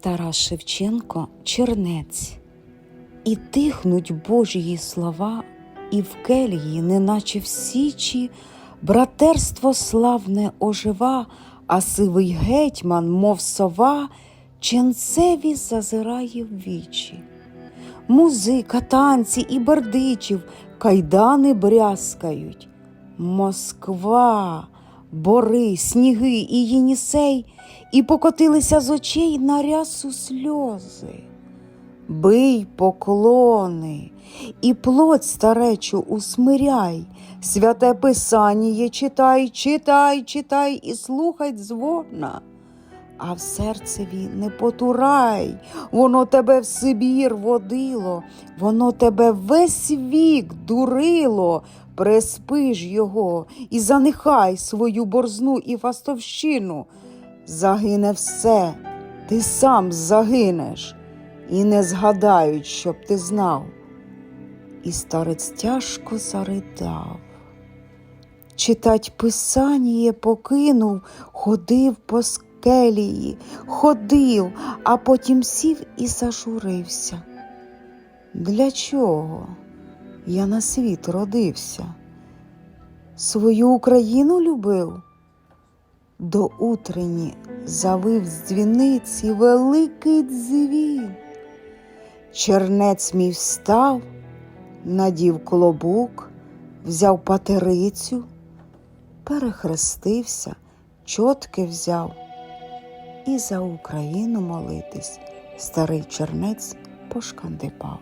Тарас Шевченко Чернець. І тихнуть Божії слова, і в келії, неначе в січі, братерство славне ожива, а сивий гетьман, мов сова, ченцеві зазирає в вічі. Музика, танці і бердичів, кайдани брязкають. Москва, бори, сніги і Єнісей, і покотилися з очей на рясу сльози. Бий поклони, і плоть старечу усмиряй, святе писання читай, читай, читай і слухай дзвона. А в серцеві не потурай, воно тебе в Сибір водило, воно тебе весь вік дурило, приспи ж його і занехай свою борзну і фастовщину. Загине все, ти сам загинеш, і не згадають, щоб ти знав. І старець тяжко заридав. Читать писання покинув, ходив по скелії, ходив, а потім сів і зажурився. Для чого я на світ родився? Свою Україну любив? До утрені завив з дзвіниці великий дзвін. Чернець мій встав, надів клобук, взяв патерицю, перехрестився, чотки взяв і за Україну молитись старий чернець пошкандипав.